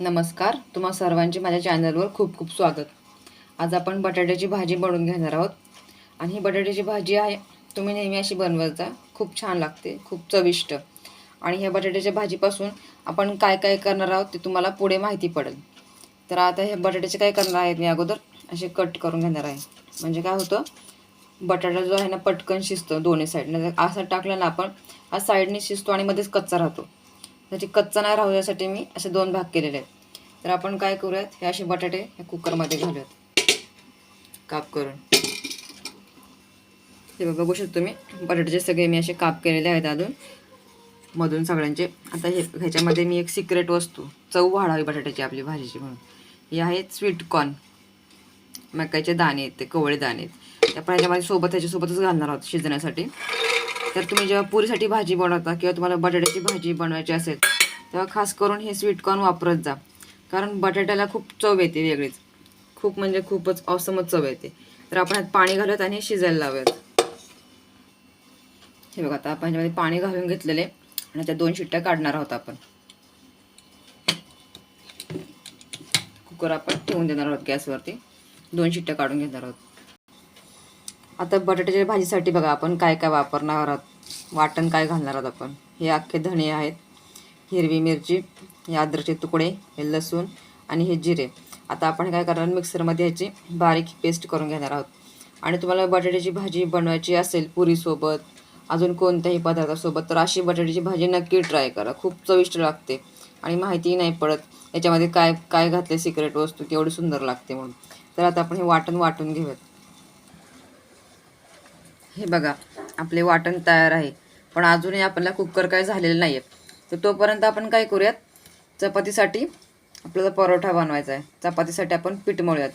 नमस्कार तुम्हा सर्वांचे माझ्या चॅनलवर खूप खूप स्वागत. आज आपण बटाट्याची भाजी बनवून घेणार आहोत. आणि ही बटाट्याची भाजी आहे तुम्ही नेहमी अशी बनवत जा खूप छान लागते खूप चविष्ट. आणि ह्या बटाट्याच्या भाजीपासून आपण काय काय करणार आहोत ते तुम्हाला पुढे माहिती पडेल. तर आता हे बटाट्याचे काय करणार आहेत मी अगोदर असे कट करून घेणार आहे. म्हणजे काय होतं बटाटा जो आहे ना पटकन शिजतो दोन्ही साईडनं असं टाकलं ना आपण हा साईडने शिजतो आणि मध्येच कच्चा राहतो. त्याची कच्चा नाही राहू यासाठी मी असे दोन भाग केलेले आहेत. तर आपण काय करूयात? हे असे बटाटे या कुकरमध्ये घालूयात. काप करून. हे बघू शकतो मी बटाट्याचे सगळे मी असे काप केलेले आहेत अजून. मधून सगळ्यांचे. आता हे ह्याच्यामध्ये मी एक सिक्रेट वस्तू चव वाढावी बटाट्याची आपली भाजीची म्हणून. हे आहेत स्वीट कॉर्न मकाईचे दाणे आहेत ते कवळे दाणे आहेत. ते आपण ह्याच्यामध्ये सोबत ह्याच्यासोबतच घालणार आहोत शिजण्यासाठी. तर तुम्ही जेव्हा पुरीसाठी भाजी बनवता किंवा तुम्हाला बटाट्याची भाजी बनवायची असेल तेव्हा खास करून हे स्वीटकॉर्न वापरत जा. कारण बटाट्याला खूप चव येते वेगळीच. खूप म्हणजे खूपच असमच चव येते. तर आपण ह्यात पाणी घालत आणि हे शिजायला लावूयात. हे बघा आता आपण ह्याच्यामध्ये पाणी घालून घेतलेले आणि त्या दोन शिट्ट्या काढणार आहोत आपण. कुकर आपण ठेवून देणार आहोत गॅसवरती. दोन शिट्ट्या काढून घेणार आहोत. आता बटाट्याच्या भाजीसाठी बघा आपण काय काय वापरणार आहोत. वाटण काय घालणार आहोत आपण? हे अख्खे धणे आहेत. हिरवी मिरची हे अद्रकचे तुकडे हे लसूण आणि हे जिरे. आता आपण काय करणार? मिक्सरमध्ये ह्याची बारीक पेस्ट करून घेणार आहोत. आणि तुम्हाला बटाट्याची भाजी बनवायची असेल पुरीसोबत अजून कोणत्याही पदार्थासोबत तर अशी बटाट्याची भाजी नक्की ट्राय करा. खूप चविष्ट लागते आणि माहितीही नाही पडत याच्यामध्ये काय काय घातले सिक्रेट वस्तू केवढी सुंदर लागते म्हणून. तर आता आपण हे वाटण वाटून घेऊयात. हे बघा आपले वाटण तयार आहे. पण अजूनही आपल्याला कुकर काय झालेलं नाही आहे तर तोपर्यंत आपण काय करूयात? चपातीसाठी आपल्याला परोठा बनवायचा आहे. चपातीसाठी आपण पीठ मळूयात.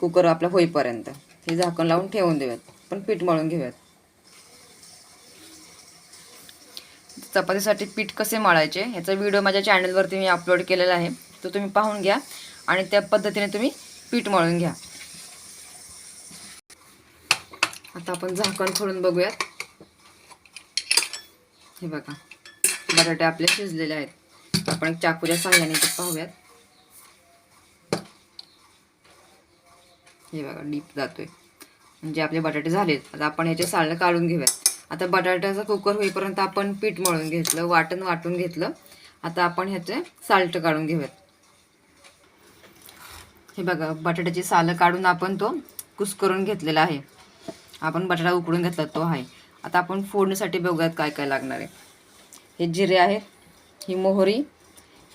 कुकर आपला होईपर्यंत. हे झाकण लावून ठेवून देऊयात. पण पीठ मळून घेऊयात. चपातीसाठी पीठ कसे मळायचे ह्याचा व्हिडिओ माझ्या चॅनलवरती मी अपलोड केलेला आहे. तो तुम्ही पाहून घ्या आणि त्या पद्धतीने तुम्ही पीठ मळून घ्या. आता आपण झाकण खोडून बघूयात. हे बघा बटाटे आपले शिजलेले आहेत. आपण चाकूच्या साह्याने ते पाहूयात. हे बघा डीप जातोय. म्हणजे आपले बटाटे झालेत. आता आपण ह्याचे साल काढून घेऊयात. आता बटाट्याचा कुकर होईपर्यंत आपण पीठ मळून घेतलं वाटण वाटून घेतलं. आता आपण ह्याचे साल्ट काढून घेऊयात. हे बघा बटाट्याची सालं काढून आपण तो कुस्करून घेतलेला आहे. आपण बटाटा उकडून घेतला तो आहे. आता आपण फोडणीसाठी बघूयात काय काय लागणार आहे. हे जिरे आहेत ही मोहरी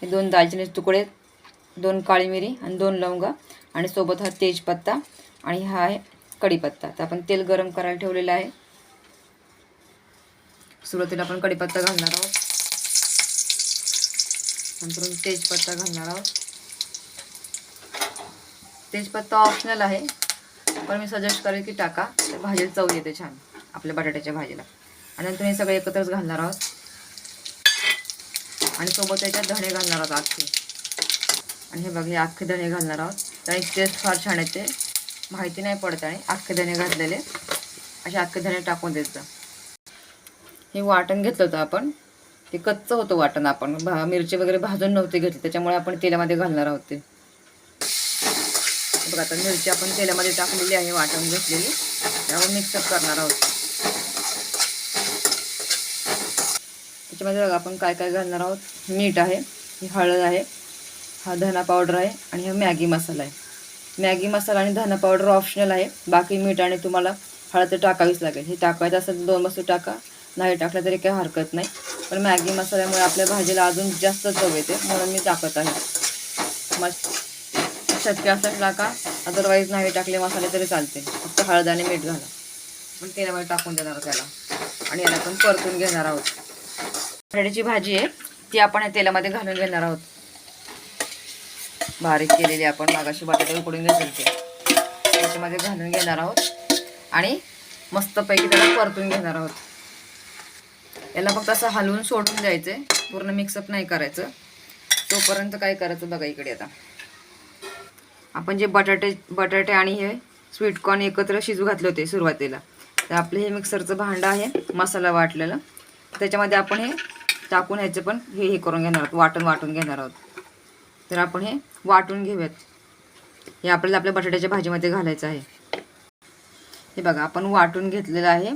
हे दोन दालचिनीचे तुकडे दोन काळी मिरी आणि दोन लवंगा आणि सोबत हा तेजपत्ता आणि हा आहे कढीपत्ता. तर आपण तेल गरम करायला ठेवलेलं आहे. सुरुवातीला आपण कढीपत्ता घालणार आहोत. नंतर तेजपत्ता घालणार आहोत. तेजपत्ता ऑप्शनल आहे. पण मी सजेस्ट करेल की टाका. तर भाजीला चव येते छान. आपल्या बटाट्याच्या भाजीला. आणि नंतर हे सगळे एकत्रच घालणार आहोत. आणि सोबत याच्यात धणे घालणार आहोत अख्खे आणि हे बघा हे अख्खे धणे घालणार आहोत. त्याने टेस्ट फार छान येते. माहिती नाही पडत आणि अख्खे धणे घातलेले. असे अख्खे धणे टाकून द्यायचं. हे वाटण घेतलं होतं आपण. ते कच्चं होतं वाटण आपण. भा मिरची वगैरे भाजून नव्हते घेतली. त्याच्यामुळे आपण तेलामध्ये घालणार आहोत ते. बघा आता मिरची आपण तेलामध्ये टाकलेली आहे वाटण घेतलेली. त्यावर मिक्सअप करणार आहोत. त्याच्यामध्ये बघा आपण काय काय घालणार आहोत. मीठ आहे ही हळद आहे हा धना पावडर आहे आणि हा मॅगी मसाला आहे. मॅगी मसाला आणि धना पावडर ऑप्शनल आहे. बाकी मीठ आणि तुम्हाला हळद तर टाकावीच लागेल. हे टाकायचं असेल दोन वस्तू टाका. नाही टाकलं तरी काही हरकत नाही. पण मॅगी मसाल्यामुळे आपल्या भाजीला अजून जास्त चव येते म्हणून मी टाकत आहे. मग असं असेल टाका अदरवाईज नाही टाकले मसाले तरी चालते. फक्त हळद आणि मीठ घाला. पण तेलामध्ये टाकून देणार त्याला. आणि याला आपण परतून घेणार आहोत. बटाट्याची भाजी आहे ती आपण या तेलामध्ये घालून घेणार आहोत. बारीक केलेली आपण मागाशी बटाटे उकडून घेतले ते त्याच्यामध्ये घालून घेणार आहोत. आणि मस्तपैकी त्याला परतून घेणार आहोत. याला फक्त असं हलवून सोडून द्यायचं आहे पूर्ण मिक्सअप नाही करायचं. तोपर्यंत काय करायचं बघा इकडे आता. आपण जे बटाटे बटाटे आणि हे स्वीट कॉर्न एकत्र शिजू घातले होते सुरुवातीला. तर आपलं हे मिक्सरचं भांडं आहे मसाला वाटलेलं. त्याच्यामध्ये आपण हे टाकून ह्याचं पण हे हे करून घेणार आहोत वाटून वाटून घेणार आहोत. तर आपण हे वाटून घेऊयात. हे आपल्याला आपल्या बटाट्याच्या भाजीमध्ये घालायचं आहे. हे बघा आपण वाटून घेतलेलं आहे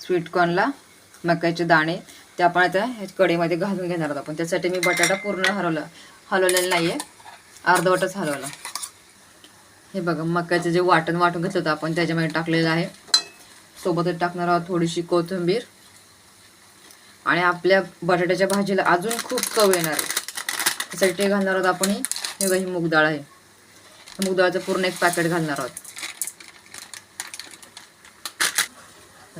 स्वीटकॉर्नला मकाईचे दाणे. ते आपण आता ह्या कढईमध्ये घालून घेणार आहोत आपण. त्यासाठी मी बटाटा पूर्ण हरवला हलवलेला नाही आहे अर्धवटच हलवला. हे बघा मक्याचं जे वाटण वाटून घेतलं होतं आपण त्याच्यामध्ये टाकलेलं आहे. सोबतच टाकणार आहोत थोडीशी कोथिंबीर. आणि आपल्या बटाट्याच्या भाजीला अजून खूप चव येणार आहे. त्यासाठी घालणार आहोत आपण हे. बघा ही मूग डाळ आहे. मूग डाळचं पूर्ण एक पॅकेट घालणार आहोत.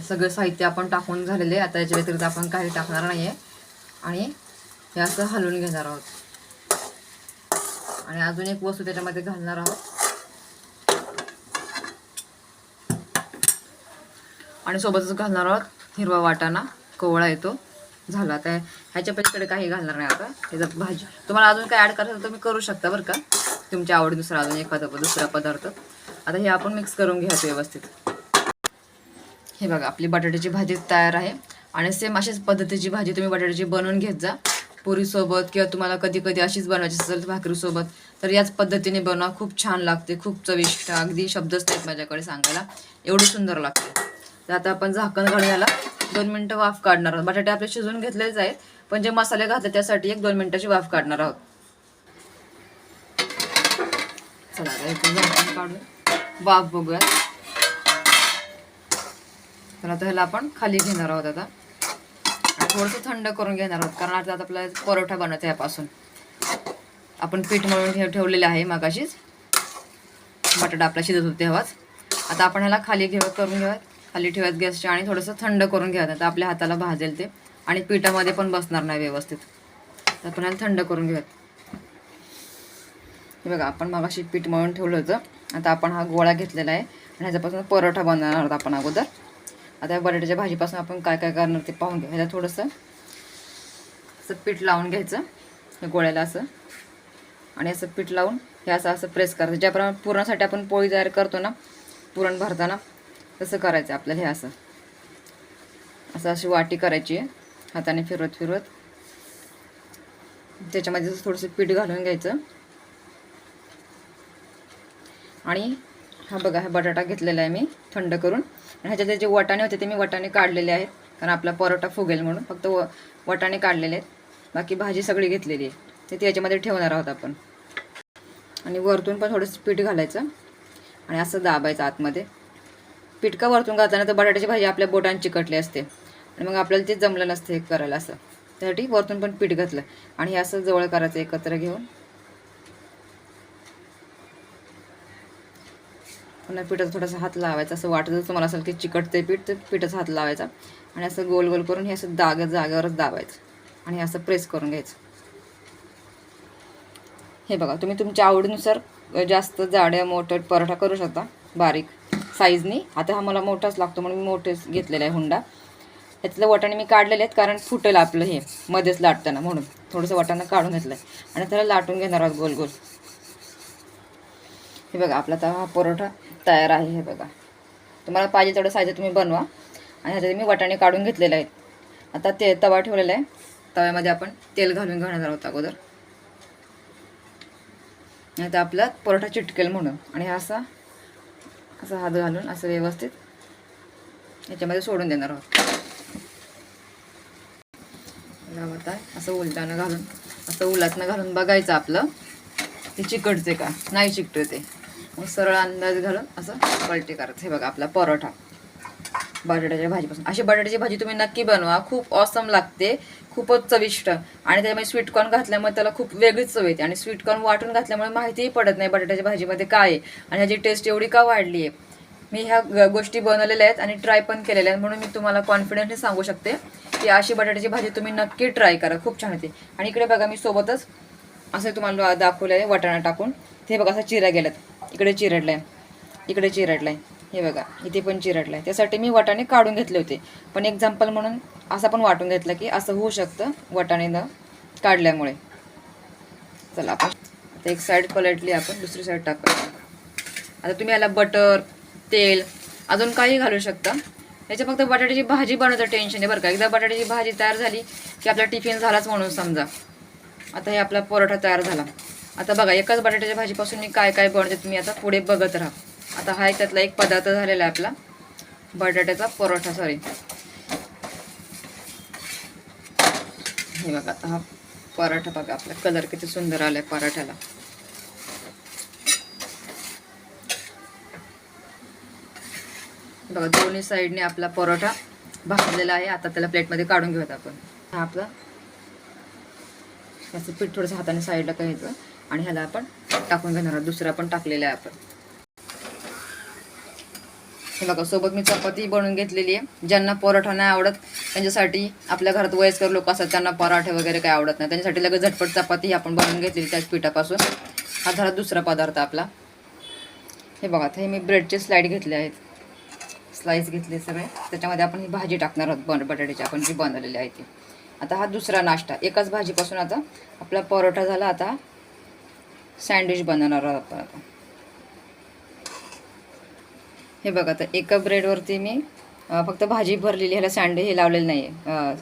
सगळं साहित्य आपण टाकून झालेले आता याच्या व्यतिरिक्त आपण काही टाकणार नाही आहे आणि हे असं हलवून घेणार आहोत. आणि अजून एक वस्तू त्याच्यामध्ये घालणार आहोत. आणि सोबतच घालणार आहोत हिरवा वाटाणा कोवळा येतो. झाला आता ह्याच्या पलीकडे काही घालणार नाही आता. त्याचं भाजी. तुम्हाला अजून काय ॲड करायचं तर तुम्ही करू शकता बरं का. तुमच्या आवडीनुसार अजून एखादा दुसरा पदार्थ. आता हे आपण मिक्स करून घ्यायचं व्यवस्थित. हे बघा आपली बटाट्याची भाजी तयार आहे. आणि सेम अशाच पद्धतीची भाजी तुम्ही बटाट्याची बनवून घेत जा. पुरीसोबत किंवा तुम्हाला कधी कधी अशीच बनवायची असेल भाकरीसोबत तर याच पद्धतीने बनवा. खूप छान लागते. खूप चविष्ट. अगदी शब्दच नाहीत माझ्याकडे सांगायला. एवढी सुंदर लागते. तर आता आपण झाकण घालण्याला दोन मिनटं वाफ काढणार आहोत. बटाटे आपले शिजून घेतलेच आहेत पण जे मसाले घातले त्यासाठी एक दोन मिनटाची वाफ काढणार आहोत. चला झाकण वाफ बघूया तर आता ह्याला आपण खाली घेणार आहोत आता. थोडंसं थंड करून घेणार आहोत कारण आता आता परोठा बनवायचा यापासून. आपण पीठ मळून ठेव ठेवलेलं आहे मागाशीच. बटाटा आपला शिजत होते तेव्हाच. आता आपण ह्याला खाली घेऊ करून घेऊयात. खाली ठेवत गॅसच्या आणि थोडंसं थंड करून घ्यायचं आता आपल्या हाताला भाजेल ते. आणि पिठामध्ये पण बसणार नाही व्यवस्थित. तर आपण थंड करून घेऊयात. हे बघा आपण मागाशी पीठ मळून ठेवलं होतं. आता आपण हा गोळा घेतलेला आहे. आणि ह्याच्यापासून परोठा बनवणार आहोत आपण अगोदर. आता या बटाट्याच्या भाजीपासून आपण काय काय करणार ते पाहून घ्या ह्याला थोडंसं असं पीठ लावून घ्यायचं. हे गोळ्याला असं. आणि असं पीठ लावून हे असं असं प्रेस करायचं. ज्याप्रमाणे पुरणासाठी आपण पोळी तयार करतो ना पुरण भरताना तसं करायचं आपल्याला हे असं. असं अशी वाटी करायची आहे. हाताने फिरवत फिरवत. त्याच्यामध्ये थोडंसं पीठ घालून घ्यायचं. आणि हा बघा हा बटाटा घेतलेला आहे मी थंड करून. आणि ह्याच्यात जे वाटाणे होते ते मी वटाणे काढलेले आहेत. कारण आपला परोटा फुगेल म्हणून. फक्त व वाटाणे काढलेले आहेत. बाकी भाजी सगळी घेतलेली आहे. ते ती याच्यामध्ये ठेवणार आहोत आपण. आणि वरतून पण थोडंसं पीठ घालायचं. आणि असं दाबायचं आतमध्ये. पीठ वरतून घातल्यानं तर बटाट्याची भाजी आपल्या बोटांनी चिकटली असते. आणि मग आपल्याला ते जमलं नसतं हे करायला असं. त्यासाठी वरतून पण पीठ घातलं. आणि हे असं जवळ करायचं एकत्र घेऊन. पुन्हा पिठाचा थोडासा हात लावायचा. असं वाटत तुम्हाला असेल की चिकटते पीठ तर पिठाचा हात लावायचा. आणि असं गोल गोल करून हे असं दाग जागेवरच दाबायचं. आणि असं प्रेस करून घ्यायचं. हे बघा तुम्ही तुमच्या आवडीनुसार जास्त जाड्या मोठं पराठा करू शकता. बारीक. साईजनी आता हा मला मोठाच लागतो म्हणून मी मोठेच घेतलेला आहे हुंडा त्यातलं वाटाणे मी काढलेले आहेत कारण फुटेल आपलं हे मध्येच लाटताना म्हणून. थोडंसं वाटाणं काढून घेतलं आहे आणि त्याला लाटून घेणार आहोत गोल गोल. हे बघा आपला आता हा परोठा तयार आहे हे बघा. तुम्हाला पाहिजे तेवढं साईज तुम्ही बनवा. आणि ह्याच्यात मी वाटाणे काढून घेतलेले आहेत. आता ते तवा ठेवलेला आहे. तव्यामध्ये आपण तेल घालून घेणार आहोत अगोदर. नाही तर आपला परोठा चिटकेल म्हणून. आणि हा असा असं हात घालून असं व्यवस्थित याच्यामध्ये सोडून देणार आहोत. लावत आहे असं उलटानं घालून असं उलातनं घालून बघायचं आपलं ते चिकटते का? नाही चिकटते ते. मग सरळ अंदाज घालून असं पलटी करायचं. हे बघा आपला परोठा. बटाट्याच्या भाजीपासून. अशी बटाट्याची भाजी तुम्ही नक्की बनवा. खूप ऑसम लागते. खूपच चविष्ट. आणि त्याच्यामध्ये स्वीटकॉर्न घातल्यामुळे त्याला खूप वेगळीच चव येते. आणि स्वीटकॉर्न वाटून घातल्यामुळे माहितीही पडत नाही बटाट्याच्या भाजीमध्ये काय आहे. आणि ह्याची टेस्ट एवढी का वाढली आहे? मी ह्या ग- गोष्टी बनवलेल्या आहेत आणि ट्राय पण केलेल्या आहेत. म्हणून मी तुम्हाला कॉन्फिडंटने सांगू शकते की अशी बटाट्याची भाजी तुम्ही नक्की ट्राय करा. खूप छान होते आणि इकडे बघा मी सोबतच असं तुम्हाला दाखवलं आहे. वाटाणा टाकून. ते बघा असं चिरा गेल्यात. इकडे चिरडलं आहे इकडे चिरडलं आहे हे बघा इथे पण चिरडलं आहे त्यासाठी मी वाटाणे काढून घेतले होते. पण एक्झाम्पल म्हणून असं पण वाटून घेतलं की असं होऊ शकतं वाटाणेनं काढल्यामुळे. चला आपण आता एक साईड पलटली आपण दुसरी साईड टाकू आता तुम्ही याला बटर तेल अजून काही घालू शकता. याच्या फक्त बटाट्याची भाजी बनवतं टेन्शन आहे बरं का. एकदा बटाट्याची भाजी तयार झाली की आपला टिफिन झालाच म्हणून समजा. आता हे आपला परोठा तयार झाला. आता बघा एकाच बटाट्याच्या भाजीपासून मी काय काय बनवते तुम्ही आता पुढे बघत राहा. आता हा एक त्यातला एक पदार्थ झालेला आहे आपला. बटाट्याचा परोठा सॉरी हे बघा आता हा पराठा बघा आपला कलर किती सुंदर आलाय पराठ्याला. बघा दोन्ही साईडने आपला परोठा भाजलेला आहे. आता त्याला प्लेटमध्ये काढून घेऊयात आपण. हा आपला याचं पीठ थोडंसं हाताने साईडला घ्यायचं आणि ह्याला आपण टाकून घेणार आहोत. दुसरा पण टाकलेला आहे आपण. हे बघा सोबत मी चपाती बनवून घेतलेली आहे. ज्यांना पराठा नाही आवडत त्यांच्यासाठी आपल्या घरात वयस्कर लोक असतात त्यांना पराठे वगैरे काही आवडत नाही. त्यांच्यासाठी लगेच झटपट चपाती ही आपण बनवून घेतलेली त्याच पिठापासून. हा झाला दुसरा पदार्थ आपला. हे बघा आता हे मी ब्रेडचे स्लाईड घेतले आहेत. स्लाईस घेतले सगळे. त्याच्यामध्ये आपण ही भाजी टाकणार आहोत बन बटाट्याची आपण जी बनवलेली आहे ती. आता हा दुसरा नाश्ता. एकाच भाजीपासून आता आपला परोठा झाला. आता सँडविच बनवणार आहोत आपण आता. हे बघा तर एका ब्रेडवरती मी फक्त भाजी भरलेली ह्याला सँडे हे लावलेलं नाही आहे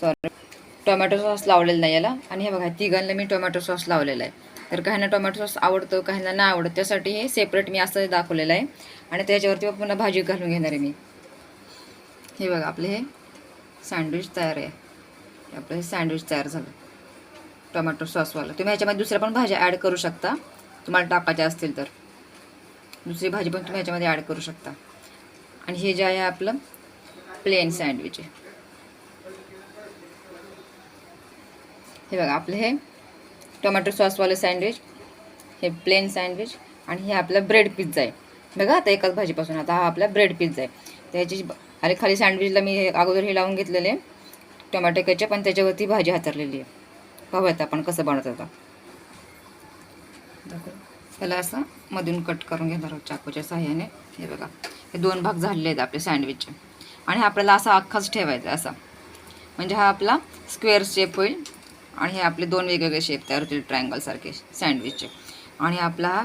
सॉरी टोमॅटो सॉस लावलेलं नाही याला. आणि हे बघा तिघांना मी टोमॅटो सॉस लावलेला आहे. तर काहींना टोमॅटो सॉस आवडतो काहींना नाही आवडत त्यासाठी हे सेपरेट मी असं दाखवलेलं आहे. आणि त्याच्यावरती पुन्हा भाजी घालून घेणार आहे मी. हे बघा आपले हे सँडविच तयार आहे. आपलं हे सँडविच तयार झालं. टोमॅटो सॉसवालं. तुम्ही ह्याच्यामध्ये दुसऱ्या पण भाज्या ॲड करू शकता. तुम्हाला टाकायच्या असतील तर. दुसरी भाजी पण तुम्ही ह्याच्यामध्ये ॲड करू शकता. आणि हे जे आहे आपलं प्लेन सँडविच आहे. हे बघा आपलं हे टोमॅटो सॉसवालं सँडविच हे प्लेन सँडविच आणि हे आपला ब्रेड पिझ्झा आहे. बघा आता एकाच भाजीपासून आता हा आपला ब्रेड पिझ्झा आहे. त्याची अरे खाली सँडविचला मी हे अगोदर हे लावून घेतलेले टोमॅटो केचप आणि त्याच्यावरती भाजी हातरलेली आहे. पाहूयात आपण कसं बनवत आता. त्याला असं मधून कट करून घेणार आहोत चाकूच्या साह्याने. हे बघा हे दोन भाग झालेले आहेत आपले सँडविचचे आणि आपल्याला असा अख्खाच ठेवायचा असा. म्हणजे हा आपला स्क्वेअर शेप होईल आणि हे आपले दोन वेगवेगळे शेप तयार होतील ट्रायंगलसारखे सँडविचचे आणि आपला हा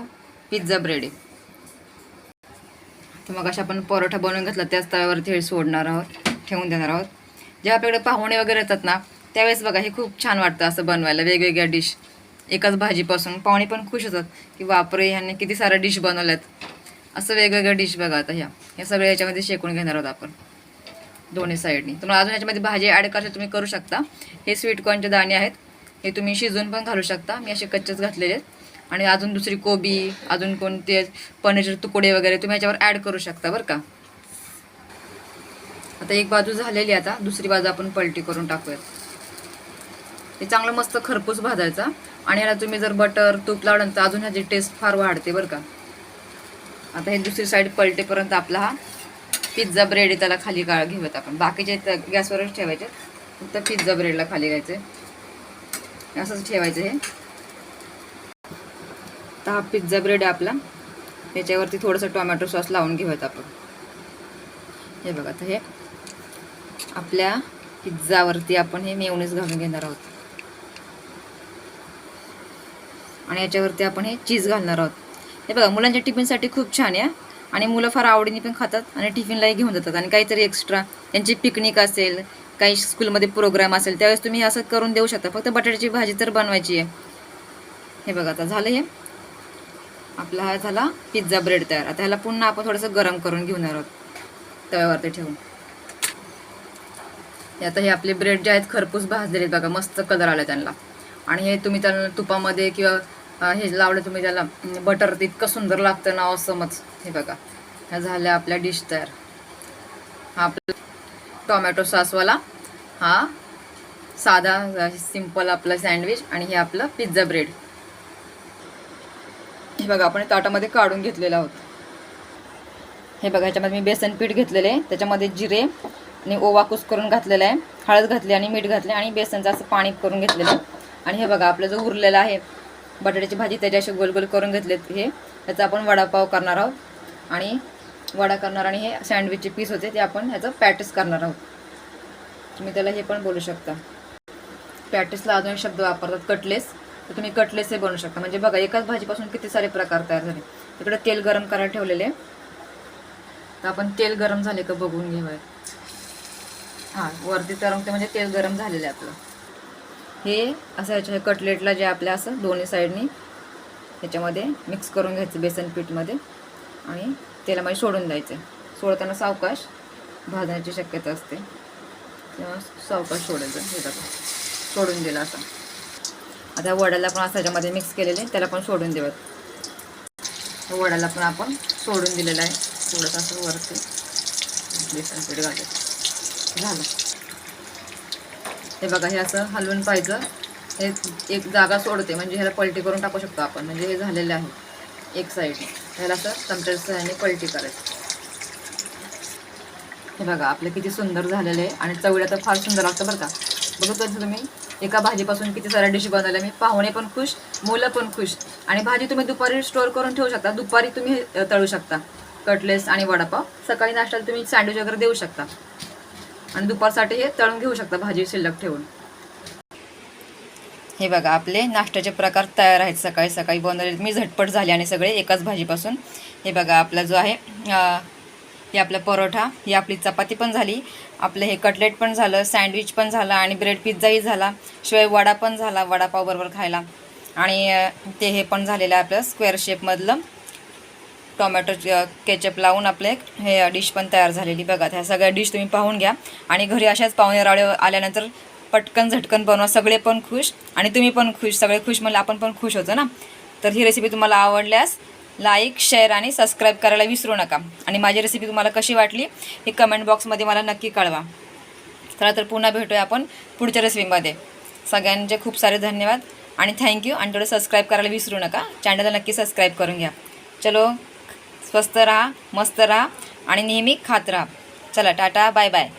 पिझ्झा ब्रेड आहे. तर मग अशा आपण परोठा बनवून घेतला त्याच तव्यावरती हे सोडणार आहोत ठेवून देणार आहोत. जेव्हा आपल्याकडे पाहुणे वगैरे येतात ना त्यावेळेस बघा हे खूप छान वाटतं असं बनवायला वेगवेगळ्या डिश एकाच भाजीपासून पाहुणे पण खुश होतात की बापरे ह्यांनी किती साऱ्या डिश बनवल्यात. असं वेगवेगळ्या डिश बघा आता ह्या. ह्या सगळ्या याच्यामध्ये शेकून घेणार आहोत आपण. दोन्ही साईडनी तुम्हाला अजून याच्यामध्ये भाजी ॲड करायची तुम्ही करू शकता. हे स्वीट कॉर्नचे दाणे आहेत. हे तुम्ही शिजवून पण घालू शकता. मी असे कच्चेच घातलेले आहेत. आणि अजून दुसरी कोबी अजून कोणते पनीरचे तुकडे वगैरे तुम्ही याच्यावर ॲड करू शकता बरं का. आता एक बाजू झालेली आता. दुसरी बाजू आपण पलटी करून टाकूयात. हे चांगलं मस्त खरपूस भाजायचा. आणि याला तुम्ही जर बटर तूप लावलं तर अजून ह्याची टेस्ट फार वाढते बरं का. आता हे दुसरी साईड पलटेपर्यंत आपला हा पिझ्झा ब्रेड आहे त्याला खाली काळ घेऊयात आपण. बाकीचे गॅसवरच ठेवायचे. फक्त पिझ्झा ब्रेडला खाली घ्यायचे. असंच ठेवायचं हे. तर हा पिझ्झा ब्रेड आहे आपला. त्याच्यावरती थोडंसं टोमॅटो सॉस लावून घेऊयात आपण. हे बघा तर हे आपल्या पिझ्झावरती आपण हे मेवणीच घालून घेणार आहोत. आणि याच्यावरती आपण हे चीज घालणार आहोत. हे बघा मुलांच्या टिफिनसाठी खूप छान आहे. आणि मुलं फार आवडीने पण खातात आणि टिफिनलाही घेऊन जातात. आणि काहीतरी एक्स्ट्रा त्यांची पिकनिक असेल काही स्कूलमध्ये प्रोग्राम असेल त्यावेळेस तुम्ही असं करून देऊ शकता. फक्त बटाट्याची भाजी तर बनवायची आहे. हे बघा आता झालं हे. आपला हा झाला पिझ्झा ब्रेड तयार. आता ह्याला पुन्हा आपण थोडंसं गरम करून घेऊन आहोत. तव्यावरती ठेवून. हे आता हे आपले ब्रेड जे आहेत खरपूस भाजलेले आहेत बघा मस्त कलर आला त्यांना. आणि हे तुम्ही त्याला तुपामध्ये किंवा हे लावलं तुम्ही त्याला बटर इतकं सुंदर लागतं ना असमच हे बघा ह्या झाल्या आपल्या डिश तयार. हा आपला टोमॅटो सॉसवाला हा साधा सिंपल आपलं सँडविच आणि हे आपलं पिझ्झा ब्रेड हे बघा आपण ताटामध्ये काढून घेतलेलं आहोत. हे बघा ह्याच्यामध्ये मी बेसन पीठ घेतलेलं आहे. त्याच्यामध्ये जिरे आणि ओवा कुस करून घातलेला आहे. हळद घातली आणि मीठ घातले आणि बेसनचं असं पाणी करून घेतलेलं आहे. आणि हे बघा आपलं जो उरलेला आहे बटाट्याची भाजी त्याच्या असे गोल गोल करून घेतलेत हे त्याचा आपण वडापाव करणार आहोत. आणि वडा करणार आणि हे सँडविचचे पीस होते ते आपण ह्याचं पॅटिस करणार आहोत. तुम्ही त्याला हे पण बोलू शकता. पॅटिसला अजून एक शब्द वापरतात कटलेस. तर तुम्ही कटलेस हे बनवू शकता. म्हणजे बघा एकाच भाजीपासून किती सारे प्रकार तयार झाले. इकडे तेल गरम करायला ठेवलेले. तर आपण तेल गरम झाले का बघून घेऊया. हां वरती तरंगते म्हणजे तेल गरम झालेलं आहे आपलं. हे असं ह्याच्या कटलेटला जे आपल्या असं दोन्ही साईडनी ह्याच्यामध्ये मिक्स करून घ्यायचं बेसन पीठमध्ये आणि तेलामध्ये सोडून द्यायचं. सोडताना सावकाश भाजण्याची शक्यता असते. तेव्हा सावकाश सोडायचं. हे बघा. सोडून दिलं असं आता वड्याला पण असं ह्याच्यामध्ये मिक्स केलेले त्याला पण सोडून देऊयात. वड्याला पण आपण सोडून दिलेलं आहे. थोडंसं असं वरती बेसन पीठ घालत झालं. हे बघा हे असं हलवून पाहिजे. हे एक जागा सोडते म्हणजे ह्याला पलटी करून टाकू शकतो आपण. म्हणजे हे झालेलं आहे एक साईड ह्याला असं चमच्याच्या सहाय्याने पलटी करायची. हे बघा आपलं किती सुंदर झालेलं आहे आणि चवळ्या तर फार सुंदर लागतं बरं का. बघत तुम्ही एका भाजीपासून किती साऱ्या डिश बनवल्या. मी पाहुणे पण खुश मुलं पण खुश. आणि भाजी तुम्ही दुपारी स्टोअर करून ठेवू शकता. दुपारी तुम्ही तळू शकता. कटलेस आणि वडापाव. सकाळी नाश्त्याला तुम्ही सँडविच वगैरे देऊ शकता. आणि दुपारसाठी हे तळून घेऊ शकता भाजी शिल्लक ठेवून. हे बघा आपले नाश्त्याचे प्रकार तयार आहेत सकाळी सकाळी. बनवले मी झटपट झाले आणि सगळे एकाच भाजीपासून. हे बघा आपला जो आहे हे आपला परोठा ही आपली चपाती पण झाली. आपलं हे कटलेट पण झालं सँडविच पण झालं आणि ब्रेड पिझ्झाही झाला. शिवाय वडा पण झाला वडापावबरोबर खायला. आणि ते हे पण झालेलं आहे आपलं स्क्वेअर शेपमधलं. टोमॅटो केचप लावून आपले हे डिश पण तयार झालेली. बघा ह्या सगळ्या डिश तुम्ही पाहून घ्या. आणि घरी अशाच पाहुणे रावळे आल्यानंतर पटकन झटकन बनवा. सगळे पण खुश आणि तुम्ही पण खुश. सगळे खुश म्हणलं आपण पण खुश होतो ना? तर ही रेसिपी तुम्हाला आवडल्यास लाईक शेअर आणि सबस्क्राईब करायला विसरू नका. आणि माझी रेसिपी तुम्हाला कशी वाटली हे कमेंट बॉक्समध्ये मला नक्की कळवा. चला तर पुन्हा भेटूया आपण पुढच्या रेसिपीमध्ये सगळ्यांचे खूप सारे धन्यवाद आणि थँक्यू आणि थोडं सबस्क्राईब करायला विसरू नका. चॅनलला नक्की सबस्क्राईब करून घ्या. चलो स्वस्त राहा मस्त राहा आणि नेहमी खात राहा. चला टाटा बाय बाय